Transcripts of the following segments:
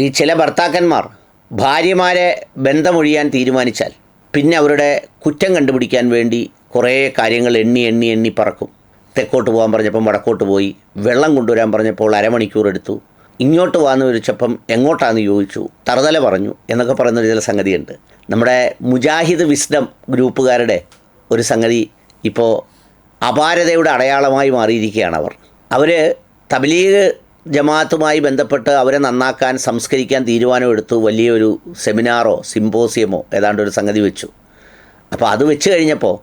ഈ ചില ഭർത്താക്കന്മാർ ഭാര്യമാരെ ബന്ധമൊഴിയാൻ തീരുമാനിച്ചാൽ പിന്നെ അവരുടെ കുറ്റം കണ്ടുപിടിക്കാൻ വേണ്ടി കുറേ കാര്യങ്ങൾ എണ്ണി എണ്ണി എണ്ണി പറക്കും. തെക്കോട്ട് പോകാൻ പറഞ്ഞപ്പം വടക്കോട്ട് പോയി വെള്ളം കൊണ്ടുവരാൻ പറഞ്ഞപ്പോൾ അരമണിക്കൂർ എടുത്തു. ഇങ്ങോട്ട് വന്ന് വിളിച്ചപ്പം എങ്ങോട്ടാണെന്ന് ചോദിച്ചു തറുതല പറഞ്ഞു എന്നൊക്കെ പറയുന്ന ചില സംഗതിയുണ്ട്. നമ്മുടെ മുജാഹിദ് വിസ്ഡം ഗ്രൂപ്പുകാരുടെ ഒരു സംഗതി ഇപ്പോൾ അപാരതയുടെ അടയാളമായി മാറിയിരിക്കുകയാണ് അവർ. അവർ തബ്ലീഗ് ജമാഅത്തുമായി ബന്ധപ്പെട്ട് അവരെ നന്നാക്കാൻ സംസ്കരിക്കാൻ തീരുമാനമെടുത്തു. വലിയൊരു സെമിനാറോ സിമ്പോസിയമോ ഏതാണ്ട് ഒരു സംഗതി വെച്ചു. അപ്പോൾ അത് വെച്ച് കഴിഞ്ഞപ്പോൾ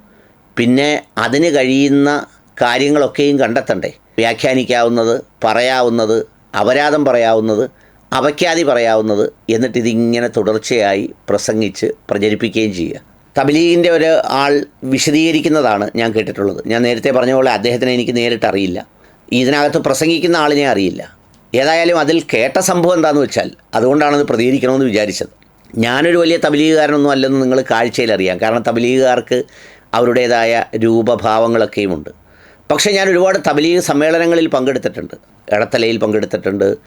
പിന്നെ അതിന് കഴിയുന്ന കാര്യങ്ങളൊക്കെയും കണ്ടെത്തണ്ടേ? വ്യാഖ്യാനിക്കാവുന്നത് പറയാവുന്നത് അപരാധം പറയാവുന്നത് അവയ്ക്കാതി പറയാവുന്നത് എന്നിട്ട് ഇതിങ്ങനെ തുടർച്ചയായി പ്രസംഗിച്ച് പ്രചരിപ്പിക്കുകയും ചെയ്യുക. തബിലീഗിന്റെ ഒരു ആൾ വിശദീകരിക്കുന്നതാണ് ഞാൻ കേട്ടിട്ടുള്ളത്. ഞാൻ നേരത്തെ പറഞ്ഞ പോലെ അദ്ദേഹത്തിനെ എനിക്ക് നേരിട്ട് അറിയില്ല ഇതിനകത്ത് പ്രസംഗിക്കുന്ന ആളിനെ അറിയില്ല. ഏതായാലും അതിൽ കേട്ട സംഭവം എന്താണെന്ന് വെച്ചാൽ അതുകൊണ്ടാണത് പ്രതികരിക്കണമെന്ന് വിചാരിച്ചത്. ഞാനൊരു വലിയ തബലീഗുകാരനൊന്നും അല്ലെന്ന് നിങ്ങൾ കാഴ്ചയിൽ അറിയാം. കാരണം തബലീഗുകാർക്ക് അവരുടേതായ രൂപഭാവങ്ങളൊക്കെയും ഉണ്ട് പക്ഷേ ഞാൻ ഒരുപാട് തബലീഗ് സമ്മേളനങ്ങളിൽ പങ്കെടുത്തിട്ടുണ്ട്. ഇടത്തലയിൽ പങ്കെടുത്തിട്ടുണ്ട്.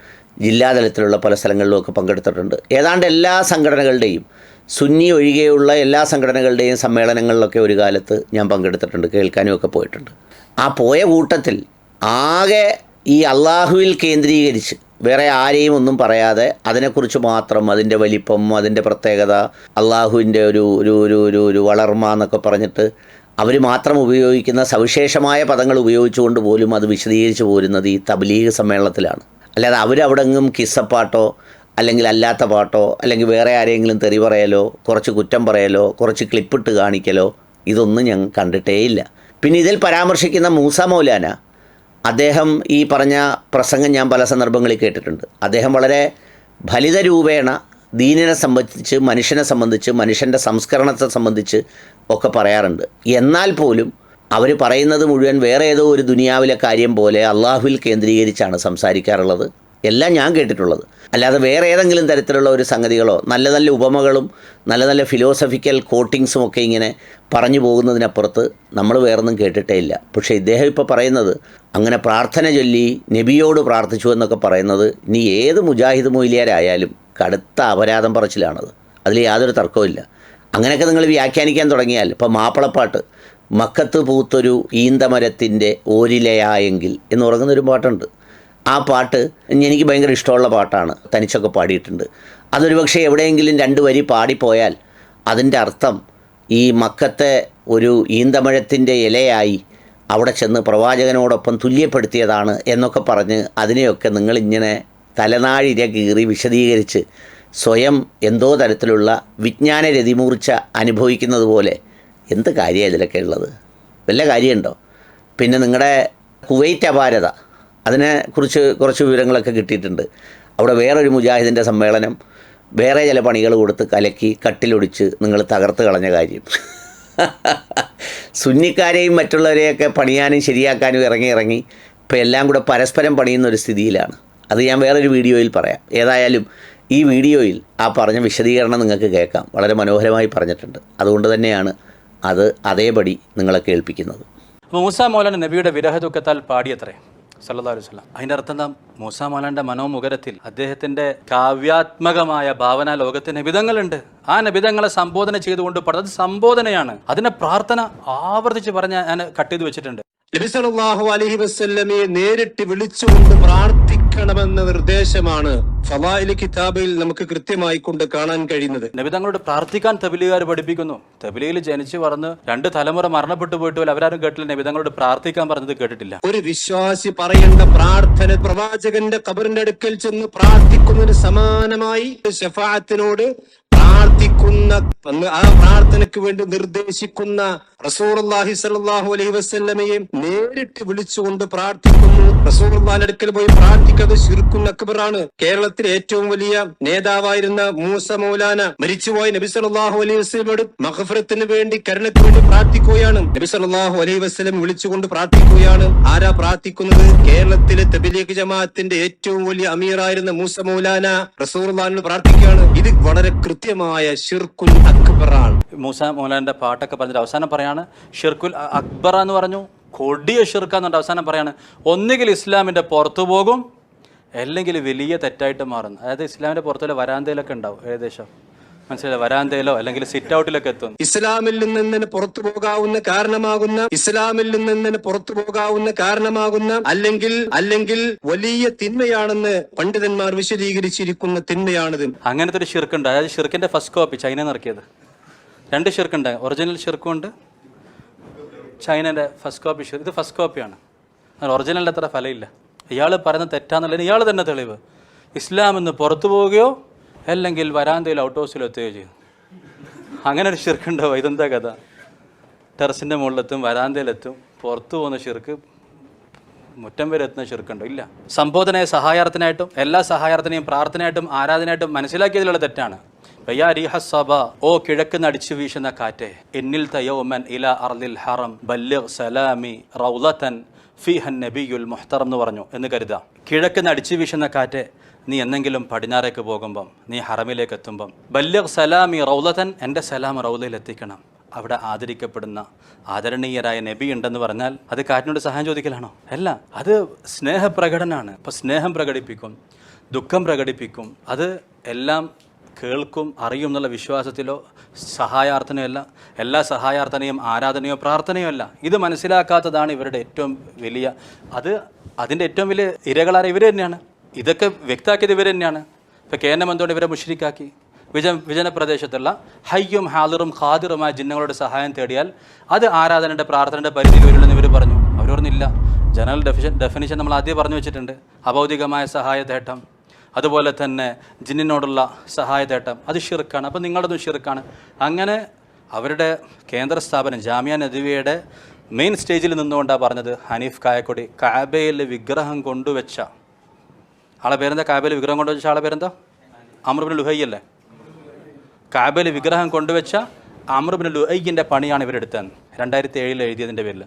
ജില്ലാതലത്തിലുള്ള പല സ്ഥലങ്ങളിലുമൊക്കെ പങ്കെടുത്തിട്ടുണ്ട്. ഏതാണ്ട് എല്ലാ സംഘടനകളുടെയും സുന്നി ഒഴികെയുള്ള എല്ലാ സംഘടനകളുടെയും സമ്മേളനങ്ങളിലൊക്കെ ഒരു കാലത്ത് ഞാൻ പങ്കെടുത്തിട്ടുണ്ട്. കേൾക്കാനും ഒക്കെ പോയിട്ടുണ്ട്. ആ പോയ കൂട്ടത്തിൽ ആകെ ഈ അള്ളാഹുവിൽ കേന്ദ്രീകരിച്ച് വേറെ ആരെയും ഒന്നും പറയാതെ അതിനെക്കുറിച്ച് മാത്രം അതിന്റെ വലിപ്പം അതിന്റെ പ്രത്യേകത അള്ളാഹുവിന്റെ ഒരു ഒരു ഒരു ഒരു ഒരു വളർമ എന്നൊക്കെ പറഞ്ഞിട്ട് അവർ മാത്രം ഉപയോഗിക്കുന്ന സവിശേഷമായ പദങ്ങൾ ഉപയോഗിച്ചുകൊണ്ട് പോലും അത് വിശദീകരിച്ച് പോരുന്നത് ഈ തബ്ലീഗ് സമ്മേളനത്തിലാണ്. അല്ലാതെ അവരവിടെങ്ങും കിസ്സപ്പാട്ടോ അല്ലെങ്കിൽ അല്ലാത്ത പാട്ടോ അല്ലെങ്കിൽ വേറെ ആരെങ്കിലും തെറി പറയലോ കുറച്ച് കുറ്റം പറയലോ കുറച്ച് ക്ലിപ്പിട്ട് കാണിക്കലോ ഇതൊന്നും ഞങ്ങൾ കണ്ടിട്ടേയില്ല. പിന്നെ ഇതിൽ പരാമർശിക്കുന്ന മൂസ മൗലാന അദ്ദേഹം ഈ പറഞ്ഞ പ്രസംഗം ഞാൻ പല സന്ദർഭങ്ങളിൽ കേട്ടിട്ടുണ്ട്. അദ്ദേഹം വളരെ ഫലിത രൂപേണ ദീനിനെ സംബന്ധിച്ച് മനുഷ്യനെ സംബന്ധിച്ച് മനുഷ്യന്റെ സംസ്കരണത്തെ സംബന്ധിച്ച് ഒക്കെ പറയാറുണ്ട്. എന്നാൽ പോലും അവർ പറയുന്നത് മുഴുവൻ വേറെ ഏതോ ഒരു ദുനിയാവിലെ കാര്യം പോലെ അള്ളാഹുവിൽ കേന്ദ്രീകരിച്ചാണ് സംസാരിക്കാറുള്ളത്. എല്ലാം ഞാൻ കേട്ടിട്ടുള്ളത്. അല്ലാതെ വേറെ ഏതെങ്കിലും തരത്തിലുള്ള ഒരു സംഗതികളോ നല്ല നല്ല ഉപമകളും നല്ല നല്ല ഫിലോസഫിക്കൽ കോട്ടിങ്സും ഒക്കെ ഇങ്ങനെ പറഞ്ഞു പോകുന്നതിനപ്പുറത്ത് നമ്മൾ വേറൊന്നും കേട്ടിട്ടേ ഇല്ല. പക്ഷേ ഇദ്ദേഹം ഇപ്പോൾ പറയുന്നത് അങ്ങനെ പ്രാർത്ഥന ചൊല്ലി നബിയോട് പ്രാർത്ഥിച്ചു എന്നൊക്കെ പറയുന്നത് ഇനി ഏത് മുജാഹിദ് മൊയിലിയാരായാലും കടുത്ത അപരാധം പറച്ചിലാണത്. അതിൽ യാതൊരു തർക്കവും അങ്ങനെയൊക്കെ നിങ്ങൾ വ്യാഖ്യാനിക്കാൻ തുടങ്ങിയാൽ ഇപ്പോൾ മാപ്പിളപ്പാട്ട് മക്കത്ത് പൂത്തൊരു ഈന്തമരത്തിന്റെ ഓരിലയായെങ്കിൽ എന്ന് പറയുന്നൊരു പാട്ടുണ്ട്. ആ പാട്ട് എനിക്ക് ഭയങ്കര ഇഷ്ടമുള്ള പാട്ടാണ്. തനിച്ചൊക്കെ പാടിയിട്ടുണ്ട്. അതൊരു പക്ഷേ എവിടെയെങ്കിലും രണ്ട് വരി പാടിപ്പോയാൽ അതിന്റെ അർത്ഥം ഈ മക്കത്തെ ഒരു ഈന്തമഴത്തിന്റെ ഇലയായി അവിടെ ചെന്ന് പ്രവാചകനോടൊപ്പം തുല്യപ്പെടുത്തിയതാണ് എന്നൊക്കെ പറഞ്ഞ് അതിനെയൊക്കെ നിങ്ങളിങ്ങനെ തലനാഴിര കീറി വിശദീകരിച്ച് സ്വയം എന്തോ തരത്തിലുള്ള വിജ്ഞാന രതിമൂർച്ച അനുഭവിക്കുന്നത് പോലെ. എന്ത് കാര്യമാണ് ഇതിലൊക്കെ ഉള്ളത്? വല്ല കാര്യമുണ്ടോ? പിന്നെ നിങ്ങളുടെ കുവൈറ്റ് അപാരത. അതിനെക്കുറിച്ച് കുറച്ച് വിവരങ്ങളൊക്കെ കിട്ടിയിട്ടുണ്ട്. അവിടെ വേറൊരു മുജാഹിദിന്റെ സമ്മേളനം വേറെ ചില പണികൾ കൊടുത്ത് കലക്കി കട്ടിലൊടിച്ച് നിങ്ങൾ തകർത്ത് കളഞ്ഞ കാര്യം. സുന്നിക്കാരെയും മറ്റുള്ളവരെയൊക്കെ പണിയാനും ശരിയാക്കാനും ഇറങ്ങി ഇറങ്ങി ഇപ്പം എല്ലാം കൂടെ പരസ്പരം പണിയുന്ന ഒരു സ്ഥിതിയിലാണ്. അത് ഞാൻ വേറൊരു വീഡിയോയിൽ പറയാം. ഏതായാലും ഈ വീഡിയോയിൽ ആ പറഞ്ഞ വിശദീകരണം നിങ്ങൾക്ക് കേൾക്കാം. വളരെ മനോഹരമായി പറഞ്ഞിട്ടുണ്ട്. അതുകൊണ്ട് തന്നെയാണ് അത് അതേപടി നിങ്ങളെ കേൾപ്പിക്കുന്നത്. മൂസ മൗലാന നബിയുടെ വിരഹ ദുഃഖത്താൽ പാടിയത്രേ. സല്ലല്ലാഹു അലൈഹി വസല്ലം. അതിന്റെ അർത്ഥം എന്താ? മൂസ മൗലാന്റെ മനോമുഖരത്തിൽ അദ്ദേഹത്തിന്റെ കാവ്യാത്മകമായ ഭാവന ലോകത്തിന് നിബിധങ്ങളുണ്ട് ആ നബിതങ്ങളെ സംബോധന ചെയ്തുകൊണ്ട് പറഞ്ഞത് സംബോധനയാണ്. അതിനെ പ്രാർത്ഥന ആവർത്തിച്ച് പറഞ്ഞ ഞാൻ കട്ട് ചെയ്ത് വെച്ചിട്ടുണ്ട്. നബിസലാഹു അലഹി വസ്ല്ലമയെ നേരിട്ട് വിളിച്ചുകൊണ്ട് പ്രാർത്ഥിക്കണമെന്ന നിർദ്ദേശമാണ് ഫവായിലി കിതാബിൽ നമുക്ക് കൃത്യമായി കൊണ്ട് കാണാൻ കഴിയുന്നത്. നബിതങ്ങളോട് പ്രാർത്ഥിക്കാൻ തബിലുകാർ പഠിപ്പിക്കുന്നു. തബിലയിൽ ജനിച്ചു വളർന്ന് രണ്ട് തലമുറ മരണപ്പെട്ടു പോയിട്ട് പോലും അവരാരും കേട്ടില്ല. നബിതങ്ങളോട് പ്രാർത്ഥിക്കാൻ പറഞ്ഞത് കേട്ടിട്ടില്ല. ഒരു വിശ്വാസി പറയേണ്ട പ്രാർത്ഥന പ്രവാചകന്റെ കബറിന്റെ അടുക്കൽ ചെന്ന് പ്രാർത്ഥിക്കുന്നതിന് സമാനമായി ഷഫാത്തിനോട് പ്രാർത്ഥിക്കുന്ന ആ പ്രാർത്ഥനയ്ക്ക് വേണ്ടി നിർദ്ദേശിക്കുന്ന റസൂർ അള്ളാഹി സലാഹു അലൈഹി വസ്ല്ലമയെ നേരിട്ട് വിളിച്ചുകൊണ്ട് പ്രാർത്ഥിക്കുന്നു. റസൂർഹ്ലാന്റെ അടുക്കൽ പോയി പ്രാർത്ഥിക്കുന്നത് ഷിർക്കുൻ അക്ബറാണ്. കേരളത്തിലെ ഏറ്റവും വലിയ നേതാവായിരുന്ന മൂസ മൗലാന മരിച്ചുപോയ നബി സല്ലാഹു അലൈഹി വസ്ലമോട് മഹഫറത്തിന് വേണ്ടി കരുണയ്ക്ക് വേണ്ടി പ്രാർത്ഥിക്കുകയാണ്. നബി സല്ലാഹു അലൈഹി വസ്ലം വിളിച്ചുകൊണ്ട് പ്രാർത്ഥിക്കുകയാണ്. ആരാ പ്രാർത്ഥിക്കുന്നത്? കേരളത്തിലെ തബിലീഗ് ജമാഅത്തിന്റെ ഏറ്റവും വലിയ അമീറായിരുന്ന മൂസ മൗലാന റസൂർഹ്ലാനോട് പ്രാർത്ഥിക്കുകയാണ്. ഇത് വളരെ കൃത്യമായ ഷിർക്കുൻ അക്ബറാണ്. മൂസ മൗലാന്റെ പാട്ടൊക്കെ പറഞ്ഞിട്ട് അവസാനം പറയാണ് ഷിർക്കുൽ അക്ബർ എന്ന് പറഞ്ഞു. കൊടിയ ഷിർക്ക എന്നുണ്ട് അവസാനം പറയാണ് ഒന്നുകിൽ ഇസ്ലാമിന്റെ പുറത്തു പോകും അല്ലെങ്കിൽ വലിയ തെറ്റായിട്ട് മാറും അതായത് ഇസ്ലാമിന്റെ പുറത്തുള്ള വരാന്തയിലൊക്കെ ഉണ്ടാവും ഏകദേശം. മനസ്സിലായി വരാന്തയിലോ അല്ലെങ്കിൽ സിറ്റ് ഔട്ടിലൊക്കെ എത്തും ഇസ്ലാമിൽ നിന്ന് പുറത്തു പോകാവുന്ന കാരണമാകുന്ന ഇസ്ലാമിൽ നിന്ന് പുറത്തു പോകാവുന്ന കാരണമാകുന്ന അല്ലെങ്കിൽ അല്ലെങ്കിൽ വലിയ തിന്മയാണെന്ന് പണ്ഡിതന്മാർ വിശദീകരിച്ചിരിക്കുന്ന തിന്മയാണിത്. അങ്ങനത്തെ ഒരു ഷിർക്കുണ്ട് അതായത് ഷിർക്കിന്റെ ഫസ്റ്റ് കോപ്പി ചൈന ഇറക്കിയത്. രണ്ട് ഷിർക്കുണ്ട് ഒറിജിനൽ ഷിർക്കും ഉണ്ട് ചൈനന്റെ ഫസ്റ്റ് കോപ്പി ഷിർക്ക് ഇത് ഫസ്റ്റ് കോപ്പിയാണ് അതിന് ഒറിജിനലിന്റെ അത്ര ഫലമില്ല. ഇയാൾ പറയുന്നത് തെറ്റാന്നുള്ളതിന് ഇയാൾ തന്നെ തെളിവ്. ഇസ്ലാം ഇന്ന് പുറത്തു പോവുകയോ അല്ലെങ്കിൽ വരാന്തയിൽ ഔട്ട് ഹൗസിലോ എത്തുകയോ ചെയ്യും. അങ്ങനെ ഒരു ഷിർക്കുണ്ടോ ഇതെന്താ കഥ? ടെറസിന്റെ മുകളിലെത്തും വരാന്തയിലെത്തും പുറത്തു പോകുന്ന ഷിർക്ക് മുറ്റം വരെ എത്തുന്ന ഷിർക്കുണ്ടോ ഇല്ല. സംബോധനയെ സഹായാർത്ഥനായിട്ടും എല്ലാ സഹായാർത്ഥനയും പ്രാർത്ഥനയായിട്ടും ആരാധനയായിട്ടും മനസ്സിലാക്കിയതിലുള്ള തെറ്റാണ്. ഓ കിഴക്ക് നടിച്ചു വീശുന്ന കാറ്റേ എന്നിൽ തയോമൻ ഇല അർലിൽ ഹറം ബല്ലിഗ് സലാമി റൗലത്തൻ ഫിഹൻ നബിയുൽ മുഹ്തറം എന്ന് പറഞ്ഞു എന്ന് കരുതാം. കിഴക്ക് നടിച്ചു വീശുന്ന കാറ്റേ നീ എന്നെങ്കിലും പടിഞ്ഞാറേക്ക് പോകുമ്പം നീ ഹറമിലേക്ക് എത്തുമ്പം ബല്ലിഗ് സലാമി റൗലത്തൻ എന്റെ സലാം റൗലയിൽ എത്തിക്കണം. അവിടെ ആദരിക്കപ്പെടുന്ന ആദരണീയരായ നബി ഉണ്ടെന്ന് പറഞ്ഞാൽ അത് കാറ്റിനോട് സഹായം ചോദിക്കലാണോ? അല്ല അത് സ്നേഹപ്രകടനാണ്. അപ്പോൾ സ്നേഹം പ്രകടിപ്പിക്കും ദുഃഖം പ്രകടിപ്പിക്കും. അത് എല്ലാം കേൾക്കും അറിയും എന്നുള്ള വിശ്വാസത്തിലോ സഹായാർത്ഥനയല്ല എല്ലാ സഹായാർത്ഥനയും ആരാധനയോ പ്രാർത്ഥനയോ അല്ല. ഇത് മനസ്സിലാക്കാത്തതാണ് ഇവരുടെ ഏറ്റവും വലിയ അത് അതിന്റെ ഏറ്റവും വലിയ ഇരകളാര ഇവർ തന്നെയാണ്. ഇതൊക്കെ വ്യക്താക്കിയത് ഇവർ തന്നെയാണ്. ഇപ്പോൾ കേന്ദ്രം എന്തുകൊണ്ട് ഇവരെ മുഷരിക്കാക്കി? വിജ വിജന പ്രദേശത്തുള്ള ഹയ്യും ഹാദിറും ഖാദിറുമായ ജിന്നങ്ങളുടെ സഹായം തേടിയാൽ അത് ആരാധനയുടെ പ്രാർത്ഥനയുടെ പരിധിയിൽ വരുമെന്ന് ഇവർ പറഞ്ഞു. പറഞ്ഞില്ല ജനറൽ ഡെഫിഷൻ ഡെഫിനിഷൻ നമ്മൾ ആദ്യം പറഞ്ഞു വെച്ചിട്ടുണ്ട്. അഭൗതികമായ സഹായ തേട്ടം അതുപോലെ തന്നെ ജിന്നിനോടുള്ള സഹായതേട്ടം. അത് ഷിർക്കാണ്. അപ്പോൾ നിങ്ങളതും ഷിർക്കാണ്. അങ്ങനെ അവരുടെ കേന്ദ്ര സ്ഥാപനം ജാമ്യ നദിവയുടെ മെയിൻ സ്റ്റേജിൽ നിന്നുകൊണ്ടാണ് പറഞ്ഞത് ഹനീഫ് കായക്കൊടി. കാബയിൽ വിഗ്രഹം കൊണ്ടുവച്ച ആളെ പേരെന്താ? കാബയിൽ വിഗ്രഹം കൊണ്ടുവച്ച ആളെ പേരെന്താ? അമർബിൻ ലുഹൈ അല്ലേ? കാബയിൽ വിഗ്രഹം കൊണ്ടുവച്ച അമർബിൻ ലുഹൈന്റെ പണിയാണ് ഇവരെടുത്തത് രണ്ടായിരത്തി ഏഴിൽ എഴുതിയതിന്റെ പേരിൽ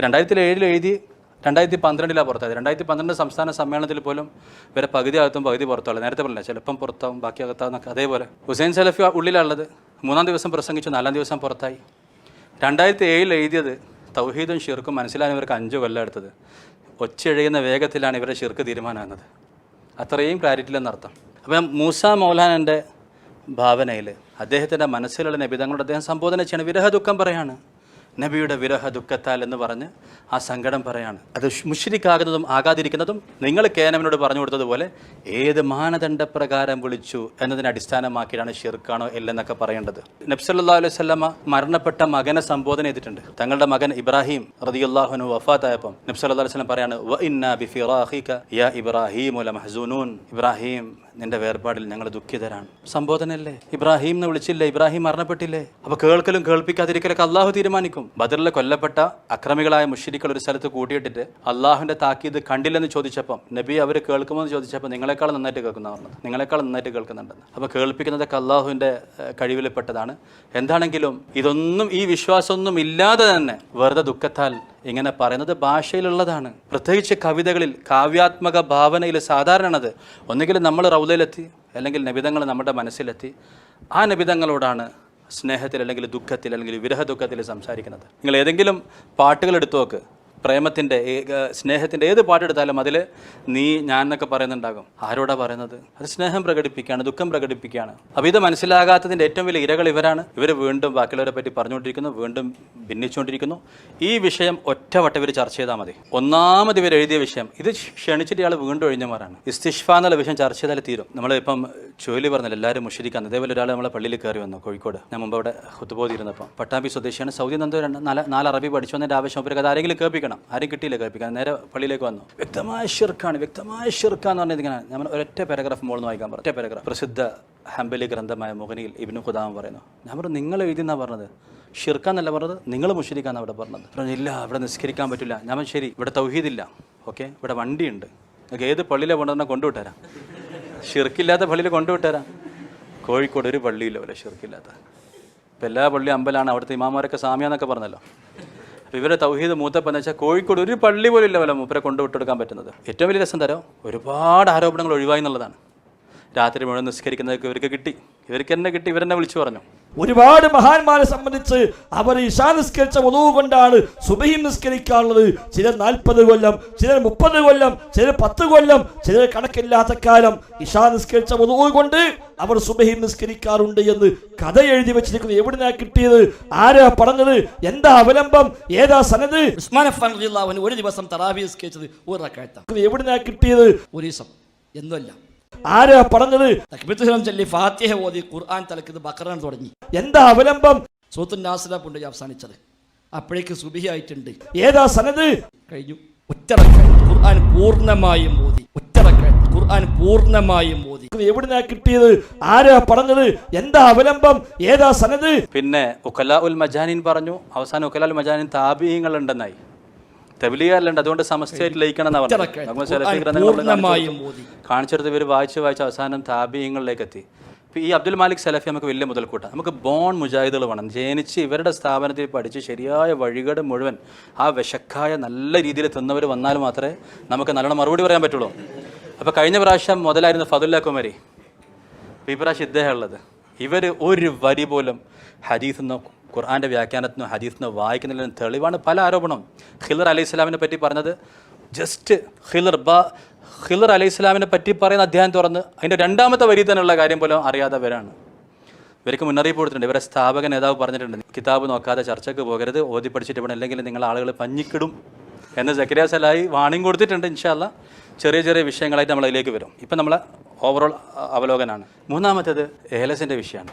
രണ്ടായിരത്തി ഏഴിൽ എഴുതി രണ്ടായിരത്തി പന്ത്രണ്ടിലാണ് പുറത്തായത്. രണ്ടായിരത്തി പന്ത്രണ്ട് സംസ്ഥാന സമ്മേളനത്തിൽ പോലും ഇവരെ പകുതി അകത്തും പകുതി പുറത്തുള്ളത് നേരത്തെ പറഞ്ഞില്ല ചിലപ്പം പുറത്താവും ബാക്കി അകത്താവുന്നൊക്കെ അതേപോലെ. ഹുസൈൻ സലഫി ഉള്ളിലുള്ളത് മൂന്നാം ദിവസം പ്രസംഗിച്ചു നാലാം ദിവസം പുറത്തായി. രണ്ടായിരത്തി ഏഴിൽ എഴുതിയത് തൗഹീദും ഷിർക്കും മനസ്സിലാണ് ഇവർക്ക് അഞ്ച് കൊല്ലം എടുത്തത്. ഒച്ചെഴുകുന്ന വേഗത്തിലാണ് ഇവരുടെ ഷിർക്ക് തീരുമാനമാകുന്നത് അത്രയും ക്ലാരിറ്റിയിലെന്നർത്ഥം അപ്പം മൂസ മൗലാനന്റെ ഭാവനയിൽ അദ്ദേഹത്തിന്റെ മനസ്സിലുള്ള നബിതങ്ങളുടെ അദ്ദേഹം സംബോധന ചെയ്യണം. വിരഹ ദുഃഖം പറയാണ്. നബിയുടെ വിരഹ ദുഃഖത്താൽ എന്ന് പറഞ്ഞ് ആ സങ്കടം പറയാണ്. അത് മുഷിരിക്കാകുന്നതും ആകാതിരിക്കുന്നതും നിങ്ങൾ കേനവനോട് പറഞ്ഞു കൊടുത്തതുപോലെ ഏത് മാനദണ്ഡപ്രകാരം വിളിച്ചു എന്നതിനെ അടിസ്ഥാനമാക്കിയാണ് ഷിർക്കാണോ ഇല്ലെന്നൊക്കെ പറയേണ്ടത്. നബ്സല്ലാ അലൈഹി സ്വല്ലമ്മ മരണപ്പെട്ട മകനെ സംബോധന ചെയ്തിട്ടുണ്ട്. തങ്ങളുടെ മകൻ ഇബ്രാഹിം റതിയുല്ലാഹുനു വഫാത്തായപ്പം നബ്സല്ലാ അലൈഹി സ്വലം പറയാണ് ഇബ്രാഹിം ഇബ്രാഹിം നിന്റെ വേർപാടിൽ ഞങ്ങൾ ദുഃഖിതരാണ്. സംബോധനല്ലേ ഇബ്രാഹിം എന്ന് വിളിച്ചില്ലേ? ഇബ്രാഹിം മരണപ്പെട്ടില്ലേ? അപ്പൊ കേൾക്കലും കേൾപ്പിക്കാതിരിക്കലൊക്കെ അള്ളാഹു തീരുമാനിക്കും. ബദറിലെ കൊല്ലപ്പെട്ട അക്രമികളായ മുഷിരിക്കൾ ഒരു സ്ഥലത്ത് കൂട്ടിയിട്ടിട്ട് അള്ളാഹുവിന്റെ താക്കീത് കണ്ടില്ലെന്ന് ചോദിച്ചപ്പം നബി അവർ കേൾക്കുമോ എന്ന് ചോദിച്ചപ്പോൾ നിങ്ങളെക്കാൾ നന്നായിട്ട് കേൾക്കുന്ന നിങ്ങളെക്കാൾ നന്നായിട്ട് കേൾക്കുന്നുണ്ടെന്ന്. അപ്പോൾ കേൾപ്പിക്കുന്നതൊക്കെ അള്ളാഹുവിന്റെ കഴിവിൽപ്പെട്ടതാണ്. എന്താണെങ്കിലും ഇതൊന്നും ഈ വിശ്വാസമൊന്നും ഇല്ലാതെ തന്നെ വെറുതെ ദുഃഖത്താൽ ഇങ്ങനെ പറയുന്നത് ഭാഷയിലുള്ളതാണ്. പ്രത്യേകിച്ച് കവിതകളിൽ കാവ്യാത്മക ഭാവനയിൽ സാധാരണത് ഒന്നുകിൽ നമ്മൾ റൗലയിലെത്തി അല്ലെങ്കിൽ നബിതങ്ങൾ നമ്മുടെ മനസ്സിലെത്തി. ആ നബിതങ്ങളോടാണ് സ്നേഹത്തിൽ അല്ലെങ്കിൽ ദുഃഖത്തിൽ അല്ലെങ്കിൽ വിരഹ ദുഃഖത്തിൽ സംസാരിക്കുന്നത്. നിങ്ങൾ ഏതെങ്കിലും പാട്ടുകൾ എടുത്തു നോക്ക്. പ്രേമത്തിന്റെ സ്നേഹത്തിന്റെ ഏത് പാട്ടെടുത്താലും അതിൽ നീ ഞാൻ എന്നൊക്കെ പറയുന്നുണ്ടാകും. ആരോടാ പറയുന്നത്? അത് സ്നേഹം പ്രകടിപ്പിക്കുകയാണ് ദുഃഖം പ്രകടിപ്പിക്കുകയാണ്. അപ്പോൾ ഇത് മനസ്സിലാകാത്തതിന്റെ ഏറ്റവും വലിയ ഇരകൾ ഇവരാണ്. ഇവർ വീണ്ടും ബാക്കിയുള്ളവരെ പറ്റി പറഞ്ഞുകൊണ്ടിരിക്കുന്നു വീണ്ടും ഭിന്നിച്ചുകൊണ്ടിരിക്കുന്നു. ഈ വിഷയം ഒറ്റവട്ടം ഇവർ ചർച്ച ചെയ്താൽ മതി. ഒന്നാമത് ഇവർ എഴുതിയ വിഷയം ഇത് ക്ഷണിച്ചിട്ട് ഇയാൾ വീണ്ടും ഒഴിഞ്ഞമാറാണ് ഇസ്തിഷ്ഫ എന്നുള്ള വിഷയം ചർച്ച ചെയ്താൽ തീരും. നമ്മളിപ്പം ചുഴലി പറഞ്ഞില്ല എല്ലാവരും മുഷിരിക്കാൻ അതേപോലെ ഒരാൾ നമ്മളെ പള്ളിയിൽ കയറി വന്നു കോഴിക്കോട്. ഞാൻ മുമ്പ് അവിടെ ഹുത്തുബോധിരുന്നപ്പോൾ പട്ടാമ്പി സ്വദേശിയാണ്. സൗദി നന്ദു നാല് നാല് അറബി പഠിച്ചു വന്നതിന്റെ ആവശ്യം ഇവർക്ക് അത് ആരെങ്കിലും കേൾപ്പിക്കണം? ആരും കിട്ടിയില്ല കേൾപ്പിക്കാൻ? നേരെ പള്ളിയിലേക്ക് വന്നു. വ്യക്തമായ ഷിർക്കാണ് വ്യക്തമായ ഷിർക്കാന്ന് പറഞ്ഞത് ഇങ്ങനെ നമ്മൾ ഒരൊറ്റ പാരഗ്രാഫ് മുകളിൽ നിന്ന് വായിക്കാൻ പറഞ്ഞു ഒറ്റ പാരഗ്രാഫ് പ്രസിദ്ധ ഹംബലി ഗ്രന്ഥമായ മുഖനിയിൽ ഇബിനു ഖുദാമ പറയുന്നു. ഞാൻ പറഞ്ഞു നിങ്ങൾ എഴുതിയെന്നാണ് പറഞ്ഞത്? ഷിർക്കാന്നല്ല പറഞ്ഞത് നിങ്ങൾ മുഷിരിക്കാന്ന് അവിടെ പറഞ്ഞത്. പറഞ്ഞു ഇല്ല അവിടെ നിസ്കരിക്കാൻ പറ്റില്ല. ഞാൻ ശരി ഇവിടെ തൗഹീദില്ല ഓക്കെ ഇവിടെ വണ്ടിയുണ്ട്. നിങ്ങൾക്ക് ഏത് പള്ളിയിലെ കൊണ്ടുവന്നാൽ കൊണ്ടുവിട്ടുതരാം? ഷിർക്കില്ലാത്ത പള്ളിയിൽ കൊണ്ടുവിട്ടുതരാം. കോഴിക്കോട് ഒരു പള്ളിയില്ല പോലെ ഷിർക്കില്ലാത്ത ഇപ്പം എല്ലാ പള്ളി അമ്പലാണ് അവിടുത്തെ ഇമാമാരൊക്കെ സാമ്യാന്നൊക്കെ പറഞ്ഞല്ലോ. അപ്പോൾ ഇവരെ തൗഹീദ് മൂത്തപ്പം എന്ന് വെച്ചാൽ കോഴിക്കോട് ഒരു പള്ളി പോലും ഇല്ല വല്ല മൂപ്പരെ കൊണ്ടുവിട്ടെടുക്കാൻ പറ്റുന്നത്. ഏറ്റവും വലിയ രസം തരോ ഒരുപാട് ആരോപണങ്ങൾ ഒഴിവായി എന്നുള്ളതാണ്. രാത്രി മുഴുവൻ നിസ്കരിക്കുന്നതൊക്കെ ഇവർക്ക് കിട്ടി. ഇവർക്ക് എന്നെ കിട്ടി ഇവരെന്നെ വിളിച്ചു പറഞ്ഞു. ഒരുപാട് മഹാന്മാരെ സംബന്ധിച്ച് അവർ ഇഷാ നിസ്കരിച്ച ഒതുവ് കൊണ്ടാണ് സുബഹി നിസ്കരിക്കാറുള്ളത്. ചിലർ നാൽപ്പത് കൊല്ലം ചിലർ മുപ്പത് കൊല്ലം ചിലർ പത്ത് കൊല്ലം ചിലർ കണക്കില്ലാത്ത കാലം ഇഷാ നിസ്കരിച്ച ഒതുവ് കൊണ്ട് അവർ സുബഹി നിസ്കരിക്കാറുണ്ട് എന്ന് കഥ എഴുതി വെച്ചിരിക്കുന്നത് എവിടുന്നാ കിട്ടിയത്? ആരാ പറഞ്ഞത്? എന്താ അവലംബം? ഏതാ സനത് ഉസ്മാൻ ഒരു ദിവസം തറാവി നിസ്കരിച്ചത് ഒരു എവിടുന്നാ കിട്ടിയത്? ഒരു ദിവസം എന്നല്ല ആരാ പറഞ്ഞത്? തക്ബീറുൽ ചൊല്ലി ഫാത്തിഹ ഓതി ഖുർആൻ തലക്കത് ബക്കറാൻ തുടങ്ങി. എന്താ അവലംബം? സൂത്തുൻ നാസില കൊണ്ട് അവസാനിച്ചത്. അപ്പോഴേക്ക് സുബിഹി ആയിട്ടുണ്ട്. ഏതാ സനത് കഴിഞ്ഞു. ഒറ്ററക്കായത്ത് ഖുർആൻ പൂർണമായും ഓതി. ഒറ്ററക്കായത്ത് ഖുർആൻ പൂർണമായും ഓതി. എവിടുന്നാ കിട്ടിയത്? ആരാ പറഞ്ഞത്? എന്താ അവലംബം? ഏതാ സനത് പിന്നെ ഉക്കല ഉൽ മജാനിൻ പറഞ്ഞു. അവസാനം ഉക്കല ഉൽ മജാനിൻ താപീയങ്ങൾ ഉണ്ടെന്നായി തെബിലിയല്ലുണ്ട് അതുകൊണ്ട് സമസ്തയായിട്ട് ലയിക്കണം എന്നാ പറഞ്ഞത് നമ്മൾ സെലഫി ഗ്രന്ഥങ്ങൾ. കാണിച്ചെടുത്ത് ഇവർ വായിച്ച് വായിച്ച് അവസാനം താപീയങ്ങളിലേക്ക് എത്തി ഇപ്പോൾ ഈ അബ്ദുൽ മാലിക് സലഫി നമുക്ക് വലിയ മുതൽക്കൂട്ടാണ്. നമുക്ക് ബോൺ മുജാഹിദുകൾ വേണം. ജനിച്ച് ഇവരുടെ സ്ഥാപനത്തിൽ പഠിച്ച് ശരിയായ വഴികേട് മുഴുവൻ ആ വിശക്കായ നല്ല രീതിയിൽ തിന്നവർ വന്നാൽ മാത്രമേ നമുക്ക് നല്ലോണം മറുപടി പറയാൻ പറ്റുള്ളൂ. അപ്പോൾ കഴിഞ്ഞ പ്രാവശ്യം മുതലായിരുന്നു ഫതുല്ല കുമാരി. ഈ പ്രാവശ്യം ഇദ്ദേഹം ഉള്ളത്. ഇവർ ഒരു വരി പോലും ഹദീസെന്നോ ഖുർആന്റെ വ്യാഖ്യാനത്തിനോ ഹദീസെന്നോ വായിക്കുന്നില്ലെന്ന് തെളിവാണ് പല ആരോപണം ഖിലർ അലൈഹി ഇസ്ലാമിനെ പറ്റി പറഞ്ഞത് ജസ്റ്റ് ഖിലർ ബ ഖിലർ അലൈഹി ഇസ്ലാമിനെ പറ്റി പറയുന്ന അധ്യായം തുറന്ന് അതിന്റെ രണ്ടാമത്തെ വരി തന്നെയുള്ള കാര്യം പോലും അറിയാത്തവരാണ് ഇവർക്ക് മുന്നറിയിപ്പ് കൊടുത്തിട്ടുണ്ട്. ഇവരെ സ്ഥാപക നേതാവ് പറഞ്ഞിട്ടുണ്ട്. കിതാബ് നോക്കാതെ ചർച്ചയ്ക്ക് പോകരുത് ഓതി പഠിച്ചിട്ട് ഇവിടെ അല്ലെങ്കിൽ നിങ്ങൾ ആളുകൾ പഞ്ഞിക്കിടും എന്ന് ജക്കരിയാസ് സലായി വാണിംഗ് കൊടുത്തിട്ടുണ്ട് ഇൻഷാല്ല ചെറിയ ചെറിയ വിഷയങ്ങളായിട്ട് നമ്മളതിലേക്ക് വരും. ഇപ്പം നമ്മളെ ഓവറോൾ അവലോകനാണ്. മൂന്നാമത്തേത് ഏലസിന്റെ വിഷയമാണ്.